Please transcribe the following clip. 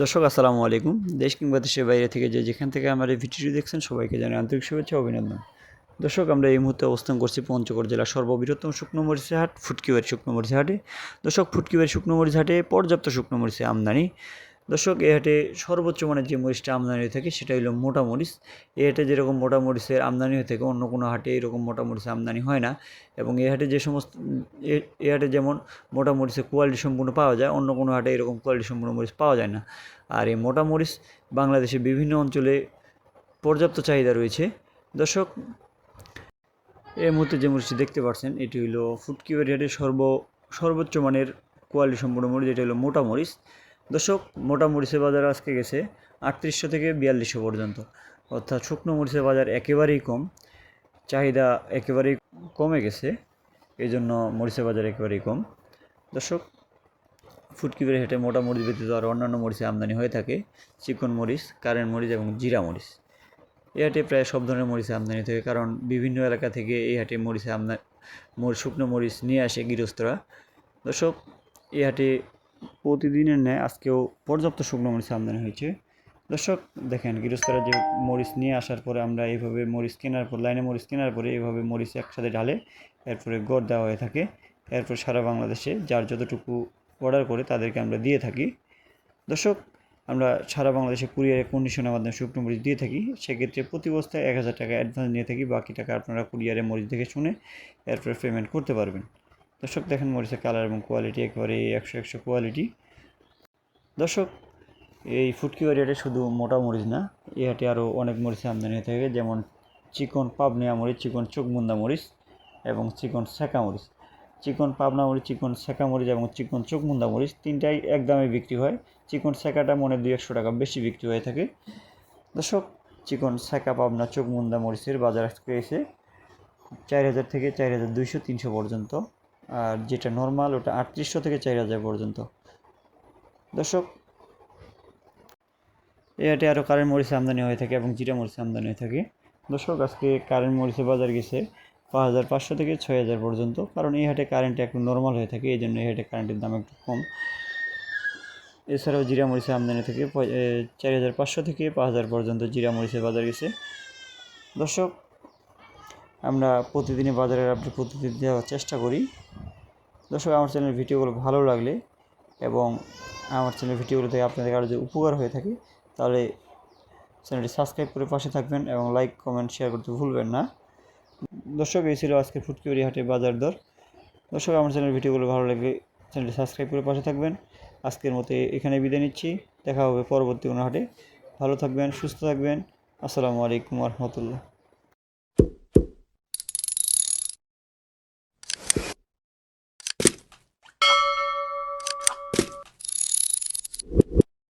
দর্শক, আসসালামু আলাইকুম। দেশ কিংবা দেশের বাইরে থেকে যে যেখান থেকে আমার এই ভিডিওটি দেখছেন, সবাইকে জানাই আন্তরিক শুভেচ্ছা, অভিনন্দন। দর্শক, আমরা এই মুহূর্তে অবস্থান করছি পঞ্চগড় জেলার সর্ববৃহত্তম শুকনো মরিচের হাট, ফুটকিবাড়ি শুকনো মরিচি হাটে। দর্শক, ফুটকিবাড়ি শুকনো মরিচি হাটে পর্যাপ্ত শুকনো মরিচের আমদানি দর্শক, এ হাটে সর্বোচ্চ মানের যে মরিচটা আমদানি হয়ে থাকে সেটা হলো মোটা মরিচ। এই হাটে যেরকম মোটা মরিচের আমদানি হয়ে থাকে, অন্য কোনো হাটে এরকম মোটা মরিচের আমদানি হয় না। এবং এ হাটে যে সমস্ত, এ- হাটে যেমন মোটা মরিচের কোয়ালিটি সম্পূর্ণ পাওয়া যায়, অন্য কোনো হাটে এরকম কোয়ালিটি সম্পূর্ণ মরিচ পাওয়া যায় না। আর এই মোটা মরিচ বাংলাদেশের বিভিন্ন অঞ্চলে পর্যাপ্ত চাহিদা রয়েছে। দর্শক এই মুহূর্তে যে মরিচটি দেখতে পাচ্ছেন, এটি হলো ফুটকিবাড়ি হাটের সর্ব, সর্বোচ্চ মানের কোয়ালিটি সম্পূর্ণ মরিচ এটি হলো মোটা মরিচ। দর্শক, মোটা মরিচের বাজার আজকে গেছে আটত্রিশশো থেকে বিয়াল্লিশশো পর্যন্ত। অর্থাৎ শুকনো মরিচের বাজার একেবারেই কম, চাহিদা একেবারেই কমে গেছে এই জন্য মরিচের বাজার একেবারেই কম। দর্শক, ফুটকিবের হেঁটে মোটা মরিচ ব্যতীত আর অন্যান্য মরিচের আমদানি হয়ে থাকে, চিকন মরিচ, কারেন্ট মরিচ এবং জিরা মরিচ। এই হাটে প্রায় সব ধরনের মরিচের আমদানি থাকে, কারণ বিভিন্ন এলাকা থেকে এই হাটে মরিচের আমদানি শুকনো মরিচ নিয়ে আসে গৃহস্থরা। দর্শক এই হাটে প্রতিদিনের ন্যায় আজকেও পর্যাপ্ত শুকনো মরিচ আমদানি হয়েছে। দর্শক, দেখেন, গৃহস্থরা যে মরিচ নিয়ে আসার পরে আমরা এইভাবে মরিচ কেনার পর, লাইনে মরিচ কেনার পরে এইভাবে মরিচ একসাথে ঢালে এরপরে গড় দেওয়া হয়ে থাকে। এরপর সারা বাংলাদেশে যার যতটুকু অর্ডার করে তাদেরকে আমরা দিয়ে থাকি। দর্শক, আমরা সারা বাংলাদেশে কুরিয়ারে কন্ডিশনের মাধ্যমে শুকনো মরিচ দিয়ে থাকি। সেক্ষেত্রে প্রতি বস্তায় এক হাজার টাকা অ্যাডভান্স নিয়ে থাকি। বাকি টাকা আপনারা কুরিয়ারে মরিচ দেখে শুনে এরপরে পেমেন্ট করতে পারবেন। দর্শক দেখেন মরিচের কালার এবং কোয়ালিটি একবারে একশো একশো কোয়ালিটি দর্শক, এই ফুটকিবাড়ি হাটে শুধু মোটা মরিচ না এই হাটে আরও অনেক মরিচের আমদানি হয়ে থাকে, যেমন চিকন পাবনিয়া মরিচ, চিকন চোখবুন্দা মরিচ এবং চিকন সেকা মরিচ। চিকন পাবনা মরিচ, চিকন সেকা মরিচ এবং চিকন চোখমুন্দা মরিচ তিনটাই এক দামে বিক্রি হয়। চিকন সেকাটা মনে দুই একশো টাকা বেশি বিক্রি হয়ে থাকে। দর্শক, চিকন সেকা পাবনা, চোখমুন্দা মরিচের বাজার আজকে এসে চার হাজার থেকে চার হাজার দুইশো তিনশো পর্যন্ত। আর যেটা নর্মাল ওটা আটত্রিশশো থেকে চার হাজার পর্যন্ত। দর্শক এই হাটে আরও কারেন্ট মরিচ আমদানি হয়ে থাকে এবং জিরা মরিচ আমদানি হয়ে থাকে। দর্শক, আজকে কারেন্ট মরিচে বাজার গেছে পাঁচ হাজার পাঁচশো থেকে ছয় হাজার পর্যন্ত, কারণ এই হাটে কারেন্ট একটু নর্মাল হয়ে থাকে এই জন্য এই হাটে কারেন্টের দাম একটু কম। এছাড়াও জিরা মরিচে আমদানি থেকে চার হাজার পাঁচশো থেকে পাঁচ হাজার পর্যন্ত জিরা মরিচের বাজার গেছে। দর্শক আমরা প্রতিদিনই বাজারের আপডেট প্রতিদিন দেওয়ার চেষ্টা করি। দর্শক, আমার চ্যানেলের ভিডিওগুলো ভালো লাগলে এবং আমার চ্যানেলের ভিডিওগুলো থেকে আপনাদের আরও যদি উপকার হয়ে থাকে, তাহলে চ্যানেলটি সাবস্ক্রাইব করে পাশে থাকবেন এবং লাইক কমেন্ট শেয়ার করতে ভুলবেন না। দর্শক, এই ছিল আজকে ফুটকিবাড়ি হাটে বাজার দর। দর্শক, আমার চ্যানেলের ভিডিওগুলো ভালো লাগলে চ্যানেলটি সাবস্ক্রাইব করে পাশে থাকবেন। আজকের মতো এখানে বিদায় নিচ্ছি। দেখা হবে পরবর্তী কোনো হাটে। ভালো থাকবেন, সুস্থ থাকবেন। আসসালামু আলাইকুম রহমতুল্লাহ।